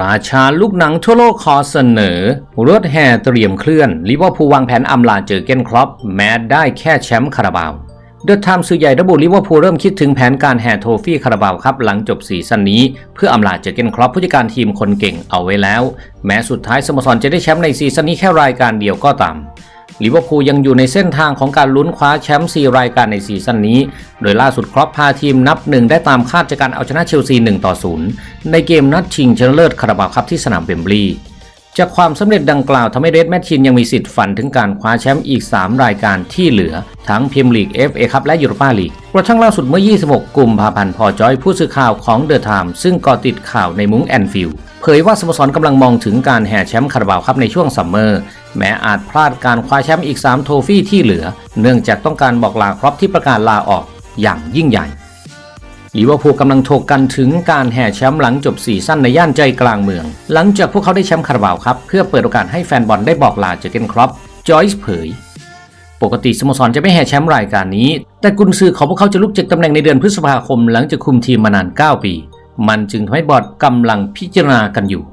ราชาลูกหนังทั่วโลกขอเสนอรถแห่เตรียมเคลื่อนลิเวอร์พูลวางแผนอำลาเจอเกนครอปแม้ได้แค่แชมป์คาราบาวเดอะไทม์สื่อใหญ่ระบุลิเวอร์พูลเริ่มคิดถึงแผนการแห่โทฟี่คาราบาวครับ หลังจบซีซั่นนี้ เพื่ออำลาเจอเกนครอปผู้จัดการทีมคนเก่งเอาไว้แล้ว แม้สุดท้ายสโมสรจะได้แชมป์ในซีซั่นนี้แค่รายการเดียวก็ตาม ลิเวอร์พูลยังอยู่ในเส้นทางของการลุ้นคว้าแชมป์4รายการในซีซั่นนี้ โดยล่าสุดครอปพาทีมนับหนึ่งได้ตามคาดจากการเอาชนะเชลซี1ต่อ0ในเกมนัดชิงชนะเลิศคาราบาวครับที่สนามเบมบลียจากความสำเร็จดังกล่าวทำให้เรดแมชชินยังมีสิทธิ์ฝันถึงการคว้าแชมป์อีก 3 รายการที่เหลือ ทั้งพรีเมียร์ลีก FA คัพและยูโรปาลีกกระทั่งล่าสุดเมื่อ 26 กุมภาพันธ์พอจอยผู้สื่อข่าวของเดอะไทม์ซึ่งก่อติดข่าวในมุ้งแอนฟิลด์ เผยว่าสโมสรกำลังมองถึงการแห่แชมป์คาราบาวครับในช่วงซัมเมอร์แม้อาจพลาดการคว้าแชมป์อีก 3 โทฟี่ที่เหลือ เนื่องจากต้องการบอกลาครอปที่ประกาศลาออกอย่างยิ่งใหญ่ลิเวอร์พูลกำลังถกกันถึงการแห่แชมป์หลังจบซีซั่นในย่านใจกลางเมือง หลังจากพวกเขาได้แชมป์คาราบาวครับเพื่อเปิดโอกาสให้แฟนบอลได้บอกลาเจอเกนครอปจอยส์เผย ปกติสโมสรจะไม่แห่แชมป์รายการนี้ แต่กุนซือของพวกเขาจะลุกจากตำแหน่งในเดือนพฤษภาคมหลังจากคุมทีมมานาน 9 ปี มันจึงทำให้บอร์ดกำลังพิจารณากันอยู่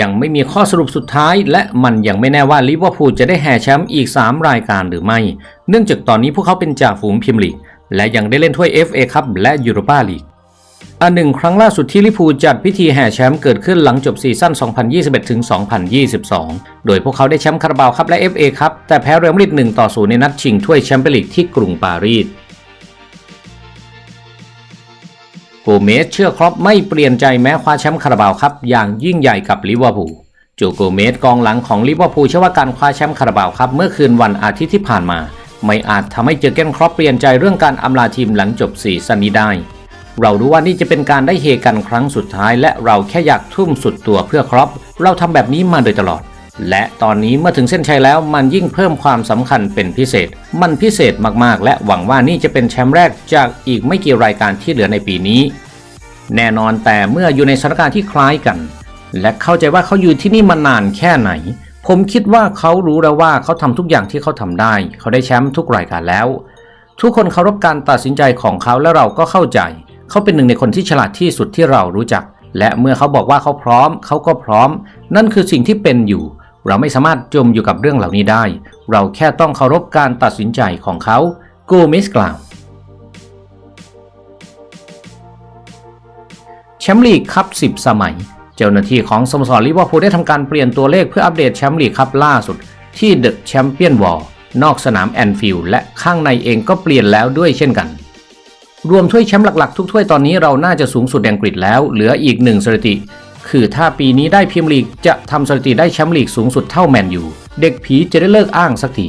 ยังไม่มีข้อสรุปสุดท้าย และมันยังไม่แน่ว่าลิเวอร์พูลจะได้แห่แชมป์อีก 3 รายการหรือไม่ เนื่องจากตอนนี้พวกเขาเป็นจ่าฝูงพรีเมียร์ลีก และยังได้เล่นถ้วย FA คัพและยูโรปาลีกอันหนึ่งครั้งล่าสุดที่ลิเวอร์พูลจัดพิธีแห่แชมป์เกิดขึ้นหลังจบซีซั่น 2021ถึง2022 โดยพวกเขาได้แชมป์คาราบาวครับและ FA ครับแต่แพ้เรอัลมาดริด1ต่อ0ในนัดชิงถ้วยแชมเปี้ยนลีกที่กรุงปารีส เมสเชื่อครอปไม่เปลี่ยนใจแม้คว้าแชมป์คาราบาวครับอย่างยิ่งใหญ่กับลิเวอร์พูลโจโกเมสกองหลังของลิเวอร์พูลเชื่อว่าการคว้าแชมป์คาราบาวครับเมื่อคืนวันอาทิตย์ที่ผ่านมา ไม่อาจทำให้เจอเกนครอปเปลี่ยนใจเรื่องการอำลาทีมหลังจบซีซั่นนี้ได้ เรารู้ว่านี่จะเป็นการได้เฮกันครั้งสุดท้าย และเราแค่อยากทุ่มสุดตัวเพื่อครอปเราทำแบบนี้มาโดยตลอด และตอนนี้เมื่อถึงเส้นชัยแล้วมันยิ่งเพิ่มความสำคัญเป็นพิเศษ มันพิเศษมากๆ และหวังว่านี่จะเป็นแชมป์แรกจากอีกไม่กี่รายการที่เหลือในปีนี้ แน่นอนแต่เมื่ออยู่ในสถานการณ์ที่คล้ายกัน และเข้าใจว่าเขาอยู่ที่นี่มานานแค่ไหน ผมคิดว่าเขารู้แล้วว่าเขาทำทุกอย่างที่เขาทำได้ เขาได้แชมป์ทุกรายการแล้ว ทุกคนเคารพการตัดสินใจของเขาและเราก็เข้าใจ เขาเป็นหนึ่งในคนที่ฉลาดที่สุดที่เรารู้จัก และเมื่อเขาบอกว่าเขาพร้อม เขาก็พร้อม นั่นคือสิ่งที่เป็นอยู่ เราไม่สามารถจมอยู่กับเรื่องเหล่านี้ได้ เราแค่ต้องเคารพการตัดสินใจของเขาโกเมสกล่าวแชมป์ลีกคัพ10 สมัย เจ้าหน้าที่ของสโมสรลิเวอร์พูลได้ทำการเปลี่ยนตัวเลขเพื่ออัปเดตแชมป์ลีกคัพล่าสุด ที่เดอะแชมเปี้ยนวอลนอกสนามแอนฟิลด์และข้างในเองก็เปลี่ยนแล้วด้วยเช่นกัน รวมถ้วยแชมป์หลักๆ ทุกถ้วยตอนนี้เราน่าจะสูงสุดในอังกฤษแล้ว เหลืออีกหนึ่งสถิติ คือถ้าปีนี้ได้พรีเมียร์ลีกจะทำสถิติได้แชมป์ลีกสูงสุดเท่าแมนยูเด็กผีจะได้เลิกอ้างสักที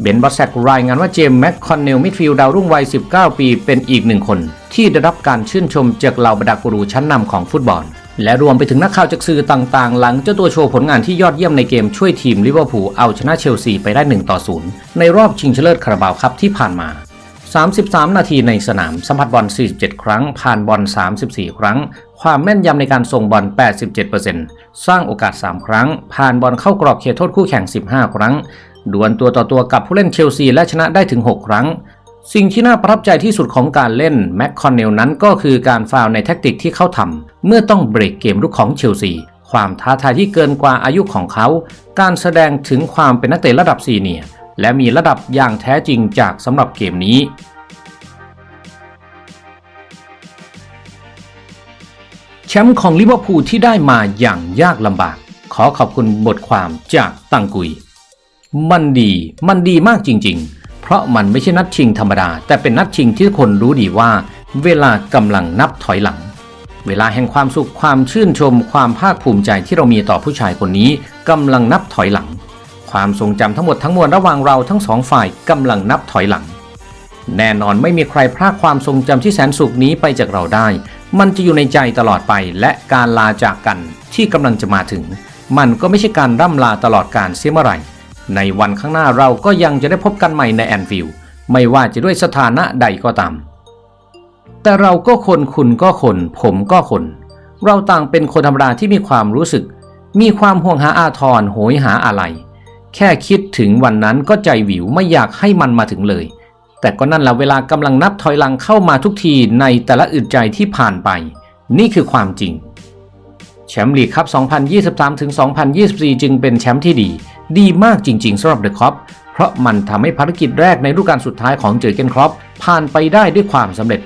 เบนบอสแซกรายงานว่าเจมส์แม็กคอนเนลมิดฟิลด์ดาวรุ่งวัย 19 ปีเป็นอีกหนึ่งคน ที่ได้รับการชื่นชมจากเหล่าบรรดากูรูชั้นนำของฟุตบอล และรวมไปถึงนักข่าวจากสื่อต่างๆ หลังเจ้าตัวโชว์ผลงานที่ยอดเยี่ยมในเกมช่วยทีมลิเวอร์พูลเอาชนะเชลซีไปได้ 1 ต่อ 0 ในรอบชิงชนะเลิศคาราบาวครับที่ผ่านมา 33 นาทีในสนาม สัมผัสบอล 47 ครั้ง ผ่านบอล 34 ครั้ง ความแม่นยำในการส่งบอล 87%สร้างโอกาส 3 ครั้ง ผ่านบอลเข้ากรอบเขตโทษคู่แข่ง 15 ครั้ง ดวลตัวต่อตัวกับผู้เล่นเชลซีและชนะได้ถึง 6 ครั้ง สิ่งที่น่าประทับใจที่สุดของการเล่นแม็กคอนเนลนั้นก็คือการฟาวในแท็กติกที่เขาทำเมื่อต้องเบรกเกมรุกของเชลซี ความท้าทายที่เกินกว่าอายุของเขา การแสดงถึงความเป็นนักเตะระดับซีเนียร์ และมีระดับอย่างแท้จริงจากสำหรับเกมนี้ แชมป์ของลิเวอร์พูลที่ได้มาอย่างยากลำบาก ขอขอบคุณบทความจากตังกุย มันดี มันดีมากจริง ๆ เพราะมันไม่ใช่นัดชิงธรรมดา แต่เป็นนัดชิงที่ทุกคนรู้ดีว่า เวลากำลังนับถอยหลังเวลาแห่งความสุขความชื่นชมความภาคภูมิใจที่เรามีต่อผู้ชายคนนี้กำลังนับถอยหลัง ความทรงจำทั้งหมดทั้งมวลระหว่างเราทั้งสองฝ่ายกำลังนับถอยหลัง แน่นอนไม่มีใครพรากความทรงจำที่แสนสุขนี้ไปจากเราได้ มันจะอยู่ในใจตลอดไปและการลาจากกันที่กำลังจะมาถึง มันก็ไม่ใช่การร่ำลาตลอดการเสียเมื่อไหร่ ในวันข้างหน้าเราก็ยังจะได้พบกันใหม่ในแอนฟิลด์ไม่ว่าจะด้วยสถานะใดก็ตาม แต่เราก็คนคุณก็คน ผมก็คน เราต่างเป็นคนธรรมดาที่มีความรู้สึก มีความห่วงหาอาทรโหยหาอะไร แค่คิดถึงวันนั้นก็ใจหวิวไม่อยากให้มันมาถึงเลย แต่ก็นั่นแหละเวลากำลังนับถอยหลังเข้ามาทุกทีในแต่ละอึดใจที่ผ่านไป นี่คือความจริง แชมป์ลีกครับ 2023ถึง2024 จึงเป็นแชมป์ที่ดี ดีมากจริง ๆสำหรับเดอะคอปเพราะมันทำให้ภารกิจแรกในฤดูกาลสุดท้ายของเจอเกนครอปผ่านไปได้ด้วยความสำเร็จ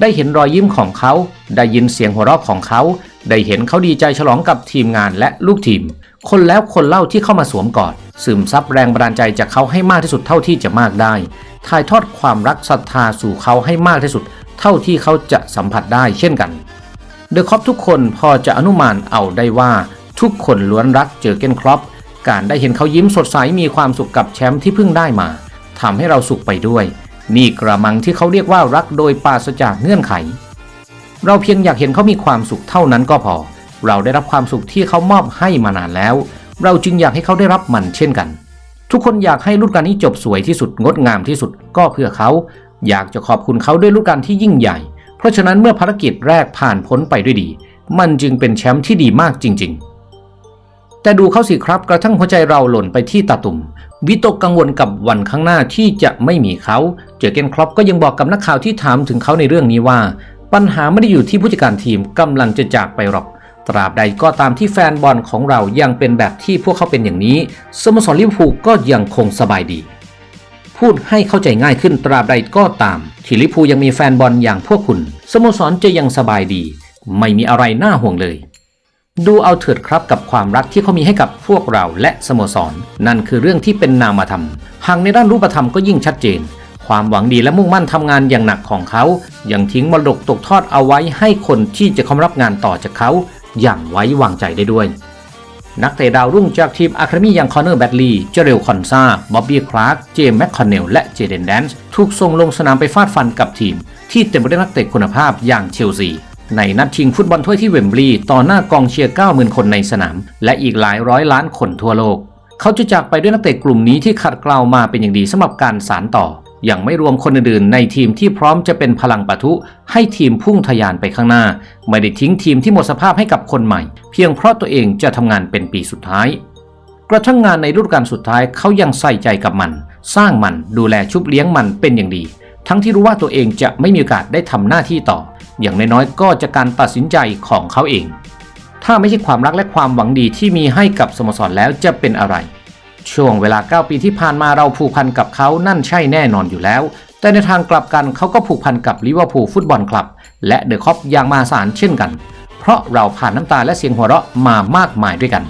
ได้เห็นรอยยิ้มของเขา ได้ยินเสียงหัวเราะของเขา ได้เห็นเขาดีใจฉลองกับทีมงานและลูกทีม คนแล้วคนเล่าที่เข้ามาสวมกอดซึมซับแรงบันดาลใจจากเขาให้มากที่สุดเท่าที่จะมากได้ ถ่ายทอดความรักศรัทธาสู่เขาให้มากที่สุด เท่าที่เขาจะสัมผัสได้เช่นกันเดอะครอปทุกคนพอจะอนุมานเอาได้ว่า ทุกคนล้วนรักเจอเกนครอปการได้เห็นเขายิ้มสดใสมีความสุขกับแชมป์ที่เพิ่งได้มาทำให้เราสุขไปด้วย นี่กระมังที่เขาเรียกว่ารักโดยปราศจากเงื่อนไข เราเพียงอยากเห็นเขามีความสุขเท่านั้นก็พอ เราได้รับความสุขที่เขามอบให้มานานแล้ว เราจึงอยากให้เขาได้รับมันเช่นกัน ทุกคนอยากให้รุ่นการนี้จบสวยที่สุดงดงามที่สุดก็เพื่อเขา อยากจะขอบคุณเขาด้วยรุ่นการที่ยิ่งใหญ่ เพราะฉะนั้นเมื่อภารกิจแรกผ่านพ้นไปด้วยดี มันจึงเป็นแชมป์ที่ดีมากจริง ๆแต่ดูเขาสิครับกระทั่งหัวใจเราหล่นไปที่ตาตุ่มวิตกกังวลกับวันข้างหน้าที่จะไม่มีเขาเจอเกนครอปก็ยังบอกกับนักข่าวที่ถามถึงเขาในเรื่องนี้ว่า ปัญหาไม่ได้อยู่ที่ผู้จัดการทีมกำลังจะจากไปหรอก ตราบใดก็ตามที่แฟนบอลของเรายังเป็นแบบที่พวกเขาเป็นอย่างนี้สโมสรลิเวอร์พูลก็ยังคงสบายดี พูดให้เข้าใจง่ายขึ้นตราบใดก็ตาม ที่ลิเวอร์พูลยังมีแฟนบอลอย่างพวกคุณสโมสรจะยังสบายดี ไม่มีอะไรน่าห่วงเลย ดูเอาเถิดครับกับความรักที่เขามีให้กับพวกเราและสโมสรนั่นคือเรื่องที่เป็นนามธรรมหากในด้านรูปธรรมก็ยิ่งชัดเจนความหวังดีและมุ่งมั่นทำงานอย่างหนักของเขา ยังทิ้งมรดกตกทอดเอาไว้ให้คนที่จะเข้ารับงานต่อจากเขา อย่างไว้วางใจได้ด้วย นักเตะดาวรุ่งจากทีมอะคาเดมี่อย่างคอนเนอร์แบดลีย์เจเรลคอนซาบ๊อบบี้คลาร์กเจมส์แมคคอนเนลและเจเดนแดนส์ถูกส่งลงสนามไปฟาดฟันกับทีม ที่เต็มไปด้วยนักเตะคุณภาพอย่างเชลซีในนัดชิงฟุตบอลถ้วยที่เวมบลีย์ต่อหน้ากองเชียร์ 90,000 คนในสนาม และอีกหลายร้อยล้านคนทั่วโลก เขาจะจากไปด้วยนักเตะกลุ่มนี้ที่ขัดเกลามาเป็นอย่างดีสำหรับการสานต่ออ ย่างไม่รวมคนอื่นๆในทีมที่พร้อมจะเป็นพลังปะทุให้ทีมพุ่งทะยานไปข้างหน้า ไม่ได้ทิ้งทีมที่หมดสภาพให้กับคนใหม่ เพียงเพราะตัวเองจะทำงานเป็นปีสุดท้าย กระทั่งงานในฤดูกาลสุดท้ายเขายังใส่ใจกับมัน สร้างมันดูแลชุบเลี้ยงมันเป็นอย่างดี ทั้งที่รู้ว่าตัวเองจะไม่มีโอกาสได้ทำหน้าที่ต่อ อย่างน้อยๆก็จะการตัดสินใจของเขาเอง ถ้าไม่ใช่ความรักและความหวังดีที่มีให้กับสโมสรแล้วจะเป็นอะไร ช่วงเวลา 9 ปีที่ผ่านมาเราผูกพันกับเขานั่นใช่แน่นอนอยู่แล้ว แต่ในทางกลับกันเขาก็ผูกพันกับลิเวอร์พูลฟุตบอลคลับ และเดอะคอปอย่างมาศาลเช่นกัน เพราะเราผ่านน้ำตาและเสียงหัวเราะมามากมายด้วยกัน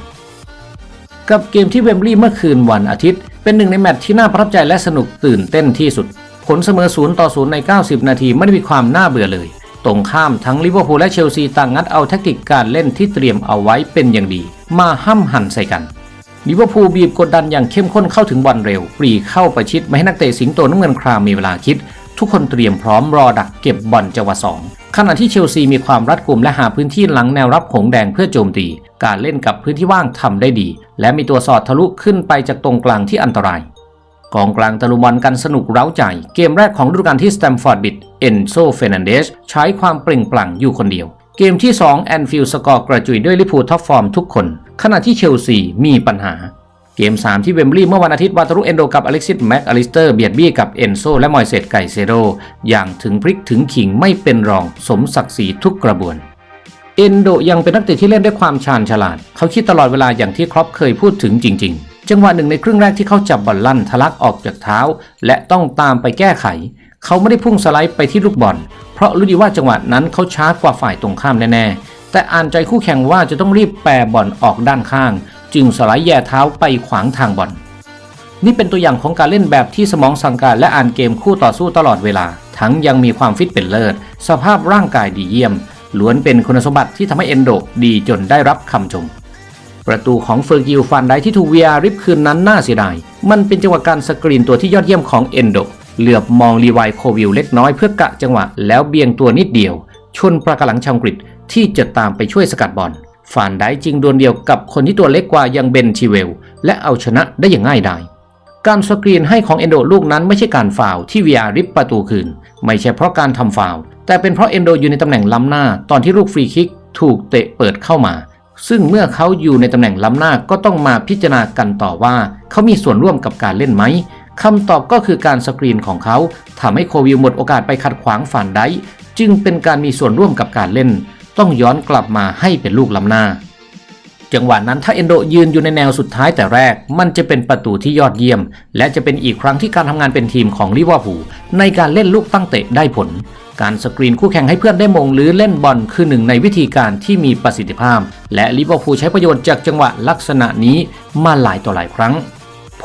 กับเกมที่เวมบลีย์เมื่อคืนวันอาทิตย์ เป็นหนึ่งในแมตช์ที่น่าประทับใจและสนุกตื่นเต้นที่สุดผลเสมอ0ต่อ0ใน 90 นาทีไม่ได้มีความน่าเบื่อเลย ตรงข้ามทั้งลิเวอร์พูลและเชลซีต่างงัดเอาแทคติกการเล่นที่เตรียมเอาไว้เป็นอย่างดี มาห้ำหั่นใส่กัน ลิเวอร์พูลบีบกดดันอย่างเข้มข้นเข้าถึงบอลเร็ว ปรีเข้าประชิดไม่ให้นักเตะสิงโตน้ำเงินครามมีเวลาคิด ทุกคนเตรียมพร้อมรอดักเก็บบอลจังหวะสองขณะที่เชลซีมีความรัดกุมและหาพื้นที่หลังแนวรับหงแดงเพื่อโจมตี การเล่นกับพื้นที่ว่างทำได้ดี และมีตัวสอดทะลุขึ้นไปจากตรงกลางที่อันตราย กองกลางตะลุมบอลกันสนุกเร้าใจ เกมแรกของฤดูกาลที่สแตมฟอร์ดบิดเอนโซเฟนันเดสใช้ความเปล่งปลั่งอยู่คนเดียว เกมที่ 2 แอนฟิลด์สกอร์กระจุยด้วยลิพูลท็อปฟอร์มทุกคน ขณะที่เชลซีมีปัญหา เกม 3 ที่เวมบลีย์เมื่อวันอาทิตย์วาตารุเอนโดกับอเล็กซิสแม็กอลิสเตอร์เบียดบี้กับเอนโซและมอยเซตไกเซโรอย่างถึงพริกถึงขิงไม่เป็นรองสมศักดิ์ศรีทุกกระบวนเอนโดยังเป็นนักเตะที่เล่นด้วยความชาญฉลาด เขาคิดตลอดเวลาอย่างที่ครอปเคยพูดถึงจริง ๆ จังหวะหนึ่งในครึ่งแรกที่เขาจับบอลลั่นทะลักออกจากเท้า และต้องตามไปแก้ไข เขาไม่ได้พุ่งสไลด์ไปที่ลูกบอล เพราะรู้ดีว่าจังหวะนั้นเขาช้ากว่าฝ่ายตรงข้ามแน่ๆ แต่อ่านใจคู่แข่งว่าจะต้องรีบแปรบอลออกด้านข้าง จึงสไลด์แย่เท้าไปขวางทางบอลนี่เป็นตัวอย่างของการเล่นแบบที่สมองสั่งการและอ่านเกมคู่ต่อสู้ตลอดเวลา ทั้งยังมีความฟิตเป็นเลิศ สภาพร่างกายดีเยี่ยม ล้วนเป็นคุณสมบัติที่ทำให้เอนโดดีจนได้รับคำชม ประตูของเฟอร์กิลฟันไดที่ถูกเวียริบคืนนั้นน่าเสียดาย มันเป็นจังหวะการสกรีนตัวที่ยอดเยี่ยมของเอนโด เหลือบมองลีไวโควิลเล็กน้อยเพื่อกะจังหวะแล้วเบี่ยงตัวนิดเดียว ชนประกหลังชาวอังกฤษที่จะตามไปช่วยสกัดบอลฟานไดจริงดวลเดียวกับคนที่ตัวเล็กกว่ายังเบนชิเวล และเอาชนะได้อย่างง่ายดายการสกรีนให้ของเอนโดลูกนั้นไม่ใช่การฟาวที่วีอาริบประตูคืน ไม่ใช่เพราะการทำฟาวแต่เป็นเพราะเอนโดอยู่ในตำแหน่งล้ำหน้าตอนที่ลูกฟรีคิกถูกเตะเปิดเข้ามา ซึ่งเมื่อเขาอยู่ในตำแหน่งล้ำหน้าก็ต้องมาพิจารณากันต่อว่า เขามีส่วนร่วมกับการเล่นไหม คำตอบก็คือการสกรีนของเขาทำให้โควิลหมดโอกาสไปขัดขวางฝันได้จึงเป็นการมีส่วนร่วมกับการเล่น ต้องย้อนกลับมาให้เป็นลูกล้ำหน้า จังหวะนั้นถ้าเอนโดยืนอยู่ในแนวสุดท้ายแต่แรก มันจะเป็นประตูที่ยอดเยี่ยม และจะเป็นอีกครั้งที่การทำงานเป็นทีมของลิเวอร์พูลในการเล่นลูกตั้งเตะได้ผล การสกรีนคู่แข่งให้เพื่อนได้มงหรือเล่นบอลคือหนึ่งในวิธีการที่มีประสิทธิภาพ และลิเวอร์พูลใช้ประโยชน์จากจังหวะลักษณะนี้มาหลายต่อหลายครั้ง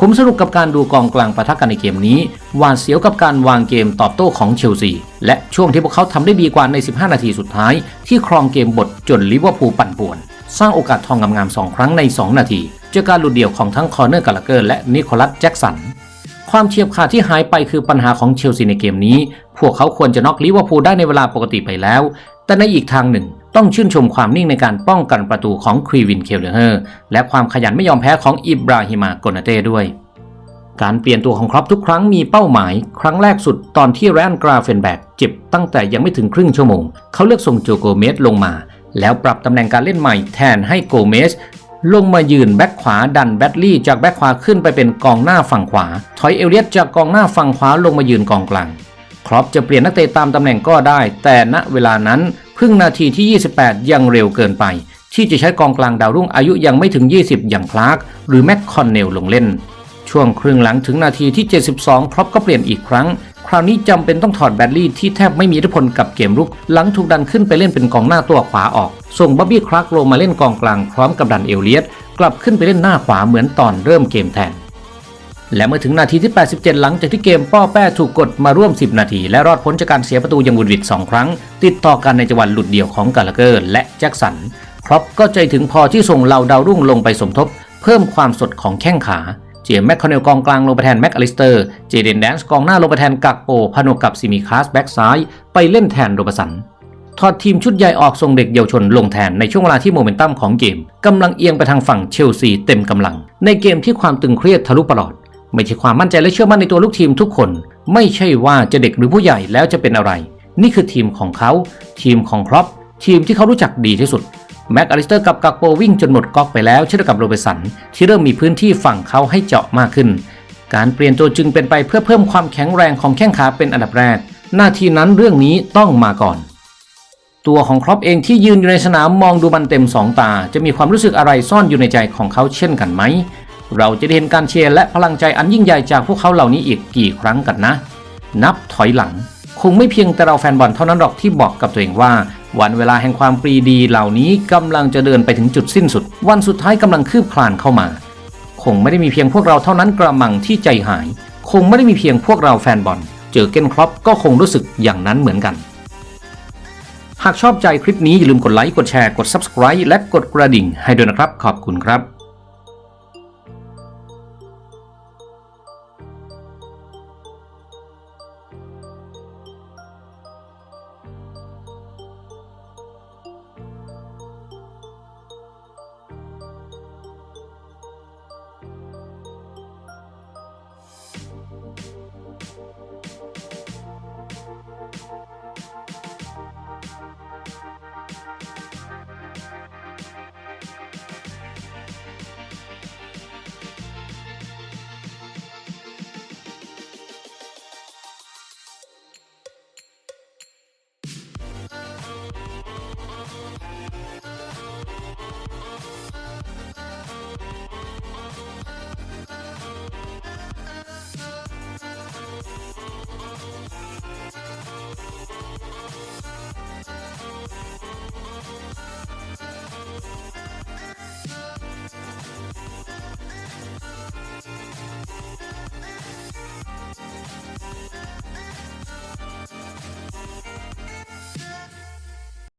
ผมสนุกกับการดูกองกลางปะทะกันในเกมนี้หวาดเสียวกับการวางเกมตอบโต้ของเชลซี และช่วงที่พวกเขาทำได้ดีกว่าใน 15 นาทีสุดท้าย ที่ครองเกมบทจนลิเวอร์พูลปั่นป่วน สร้างโอกาสทองงามๆสองครั้งใน 2 นาทีจากการหลุดเดี่ยวของทั้งคอร์เนอร์กาลาเกอร์และนิโคลัสแจ็กสันความเฉียบขาดที่หายไปคือปัญหาของเชลซีในเกมนี้ พวกเขาควรจะน็อกลิเวอร์พูลได้ในเวลาปกติไปแล้ว แต่ในอีกทางหนึ่ง ต้องชื่นชมความนิ่งในการป้องกันประตูของครีวินเคลเลอร์และความขยันไม่ยอมแพ้ของอิบราฮิมาโกนาเต้ด้วย การเปลี่ยนตัวของครอปทุกครั้งมีเป้าหมาย ครั้งแรกสุดตอนที่แรนกราเฟนแบกเจ็บตั้งแต่ยังไม่ถึงครึ่งชั่วโมง เขาเลือกส่งโจโกเมสลงมา แล้วปรับตำแหน่งการเล่นใหม่แทนให้โกเมสลงมายืนแบ็คขวาดันแบตลี่จากแบ็คขวาขึ้นไปเป็นกองหน้าฝั่งขวา ถอยเอเลียตจากกองหน้าฝั่งขวาลงมายืนกองกลาง ครอปจะเปลี่ยนนักเตะตามตำแหน่งก็ได้ แต่ณเวลานั้น พิ่งนาทีที่ 28 ยังเร็วเกินไป ที่จะใช้กองกลางดาวรุ่งอายุยังไม่ถึง 20 อย่างคลาร์กหรือแม็กคอนเนลลงเล่น ช่วงครึ่งหลังถึงนาทีที่ 72 ครอปก็เปลี่ยนอีกครั้ง คราวนี้จำเป็นต้องถอดแบดลี่ที่แทบไม่มีอิทธิพลกับเกมรุก หลังถูกดันขึ้นไปเล่นเป็นกองหน้าตัวขวาออก ส่งบ๊อบบี้คลักลงมาเล่นกองกลางพร้อมกับดันเอลเลียตกลับขึ้นไปเล่นหน้าขวาเหมือนตอนเริ่มเกมแทน และเมื่อถึงนาทีที่ 87 หลังจากที่เกมป้อแป้ถูกกดมาร่วม 10 นาที และรอดพ้นจากการเสียประตูย่างบุดหวิด2ครั้ง ติดต่อกันในจังหวะหลุดเดี่ยวของกาลาเกอร์ และแจ็คสัน ครอปก็ใจถึงพอที่ส่งเหล่าดาวรุ่งลงไปสมทบ เพิ่มความสดของแข้งขาเจมแมคคอนเนลกองกลางลงไปแทนแม็กอลิสเตอร์ เจเดนแดนส์กองหน้าลงไปแทนกักโปพนวกกับซิมิคาสแบ็กซ้าย ไปเล่นแทนโรบสันถอดทีมชุดใหญ่ออกส่งเด็กเยาวชนลงแทนในช่วงเวลาที่โมเมนตัมของเกมกำลังเอียงไปทางฝั่งเชลซีเต็มกำลัง ในเกมที่ความตึงเครียดทะลุปลอด ไม่ใช่ความมั่นใจและเชื่อมั่นในตัวลูกทีมทุกคน ไม่ใช่ว่าจะเด็กหรือผู้ใหญ่แล้วจะเป็นอะไร นี่คือทีมของเขาทีมของครอปทีมที่เขารู้จักดีที่สุดแม็กอลิสเตอร์กับกักโปวิ่งจนหมดก๊อกไปแล้วเช่นกับโรเบร์สันที่เริ่มมีพื้นที่ฝั่งเขาให้เจาะมากขึ้น การเปลี่ยนตัวจึงเป็นไปเพื่อเพิ่มความแข็งแรงของแข้งขาเป็นอันดับแรก หน้าที่นั้นเรื่องนี้ต้องมาก่อน ตัวของครอปเองที่ยืนอยู่ในสนามมองดูมันเต็มสองตา จะมีความรู้สึกอะไรซ่อนอยู่ในใจของเขาเช่นกันไหม เราจะได้เห็นการเชียร์และพลังใจอันยิ่งใหญ่จากพวกเขาเหล่านี้อีกกี่ครั้งกันนะ นับถอยหลัง คงไม่เพียงแต่เราแฟนบอลเท่านั้นหรอกที่บอกกับตัวเองว่า วันเวลาแห่งความปรีดีเหล่านี้กำลังจะเดินไปถึงจุดสิ้นสุด วันสุดท้ายกำลังคืบคลานเข้ามา คงไม่ได้มีเพียงพวกเราเท่านั้นกระมังที่ใจหาย คงไม่ได้มีเพียงพวกเราแฟนบอล เจอเกนครอปก็คงรู้สึกอย่างนั้นเหมือนกันหากชอบใจคลิปนี้อย่าลืมกดไลค์ กดแชร์ กด Subscribe และกดกระดิ่งให้ด้วยนะครับ ขอบคุณครับ